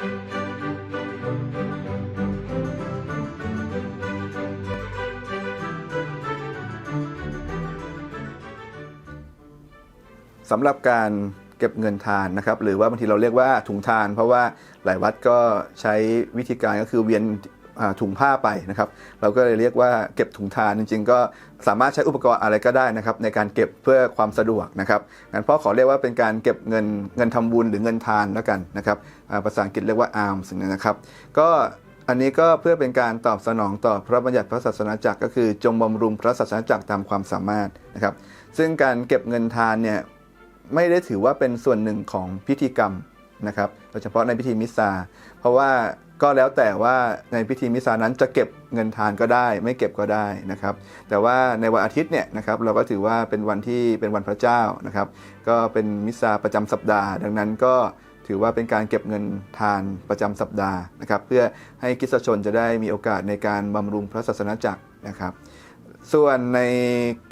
สำหรับการเก็บเงินทานนะครับ หรือว่าบางทีเราเรียกว่าถุงทาน เพราะว่าหลายวัดก็ใช้วิธีการก็คือเวียน ถุงผ้าไปนะครับ เราก็เลยเรียกว่าเก็บถุงทานจริง ๆ ก็สามารถใช้อุปกรณ์อะไรก็ได้นะครับ ในการเก็บเพื่อความสะดวกนะครับงั้นพ่อขอเรียกว่าเป็นการเก็บเงินเงินทำบุญหรือเงินทานแล้วกันนะครับภาษาอังกฤษเรียกว่า alms นะครับ ก็อันนี้ก็เพื่อเป็นการตอบสนองต่อพระบัญญัติพระศาสนาจักรก็คือจงบำรุงพระศาสนาจักรตามความสามารถนะครับ ซึ่งการเก็บเงินทานเนี่ยไม่ได้ถือว่าเป็นส่วนหนึ่งของพิธีกรรมนะครับโดยเฉพาะในพิธีมิสซาเพราะว่า ก็แล้วแต่ว่าในพิธีมิสานั้นจะเก็บเงินทานก็ได้ ไม่เก็บก็ได้นะครับ แต่ว่าในวันอาทิตย์เนี่ยนะครับเราก็ถือว่าเป็นวันที่เป็นวันพระเจ้านะครับ ก็เป็นมิสซาประจำสัปดาห์ ดังนั้นก็ถือว่าเป็นการเก็บเงินทานประจำสัปดาห์นะครับ เพื่อให้คริสชนจะได้มีโอกาสในการบำรุงพระศาสนาจักรนะครับ ส่วนใน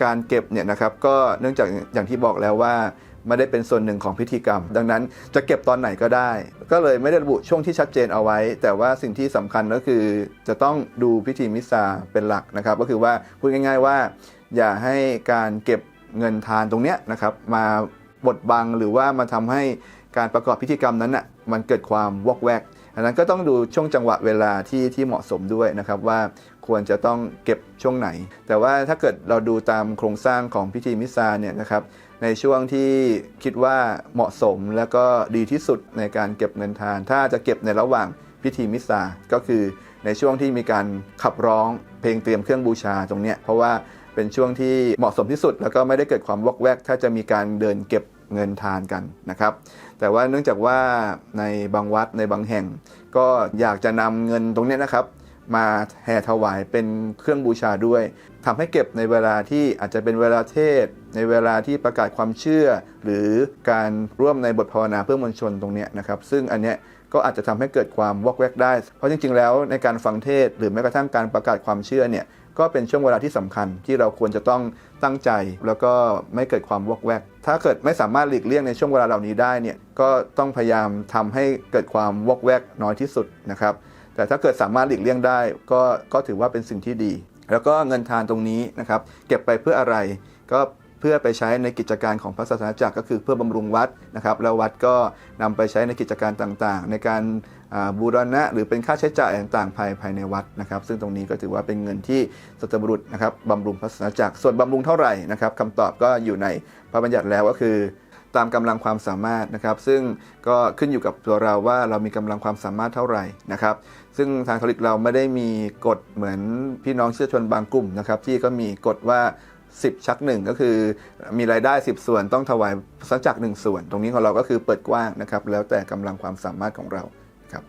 การเก็บเนี่ยนะครับก็เนื่องจากอย่างที่บอกแล้วว่า ไม่ได้เป็นส่วนหนึ่งของพิธีกรรม ดังนั้นจะเก็บตอนไหนก็ได้ ก็เลยไม่ได้ระบุช่วงที่ชัดเจนเอาไว้ แต่ว่าสิ่งที่สำคัญก็คือจะต้องดูพิธีมิสซาเป็นหลักนะครับ ก็คือว่าพูดง่าย ๆว่า อย่าให้การเก็บเงินทานตรงเนี้ยนะครับมาบดบังหรือว่ามาทำให้การประกอบพิธีกรรมนั้นน่ะมันเกิดความวอกแวก ดังนั้นก็ต้องดูช่วงจังหวะเวลาที่ที่เหมาะสมด้วยนะครับว่าควรจะต้องเก็บช่วงไหน แต่ว่าถ้าเกิดเราดูตามโครงสร้างของพิธีมิสซาเนี่ยนะครับในช่วงที่คิดว่าเหมาะสมแล้วก็ดีที่สุดในการเก็บเงินทาน ถ้าจะเก็บในระหว่างพิธีมิสซาก็คือในช่วงที่มีการขับร้องเพลงเตรียมเครื่องบูชาตรงเนี้ยเพราะว่าเป็นช่วงที่เหมาะสมที่สุด แล้วก็ไม่ได้เกิดความวอกแวก ถ้าจะมีการเดินเก็บ เงินทานกันนะครับ แต่ว่าเนื่องจากว่าในบางวัดในบางแห่ง ก็อยากจะนำเงินตรงนี้นะครับ มาแห่ถวายเป็นเครื่องบูชาด้วยทำให้เก็บในเวลาที่อาจจะเป็นเวลาเทศ ในเวลาที่ประกาศความเชื่อ หรือการร่วมในบทภาวนาเพื่อมวลชนตรงนี้นะครับ ซึ่งอันเนี้ยก็อาจจะทำให้เกิดความวอกแวกได้ เพราะจริงๆ แล้วในการฟังเทศหรือแม้กระทั่งการประกาศความเชื่อเนี่ย ก็เป็นช่วงเวลาที่สำคัญที่เราควรจะต้องตั้งใจ แล้วก็ไม่เกิดความวอกแวก ถ้าเกิดไม่สามารถหลีกเลี่ยงในช่วงเวลาเหล่านี้ได้เนี่ยก็ต้องพยายามทำให้เกิดความวอกแวกน้อยที่สุดนะครับ แต่ถ้าเกิดสามารถหลีกเลี่ยงได้ ก็ก็ถือว่าเป็นสิ่งที่ดี แล้วก็เงินทานตรงนี้นะครับ เก็บไปเพื่ออะไรก็ เพื่อไปใช้ในกิจการของพระศาสนาจักรก็คือเพื่อบำรุงวัดนะครับแล้ววัดก็นำไปใช้ในกิจการต่างๆ ในการบูรณะหรือเป็นค่าใช้จ่ายต่างๆภายภายในวัดนะครับ ซึ่งตรงนี้ก็ถือว่าเป็นเงินที่สัตบุรุษนะครับบำรุงพระศาสนาจักรส่วนบำรุงเท่าไหร่นะครับคำตอบก็อยู่ในพระบัญญัติแล้วก็คือตามกำลังความสามารถนะครับ ซึ่งก็ขึ้นอยู่กับตัวเราว่าเรามีกำลังความสามารถเท่าไหร่นะครับ ซึ่งทางคาลิกเราไม่ได้มีกฎเหมือนพี่น้องเชื้อชนบางกลุ่มนะครับ ที่ก็มีกฎว่า 10 ชักหนึ่งก็คือมีรายได้ 10 ส่วนต้องถวายสักจักหนึ่งส่วน ตรงนี้ของเราก็คือเปิดกว้างนะครับแล้วแต่กำลังความสามารถของเราครับ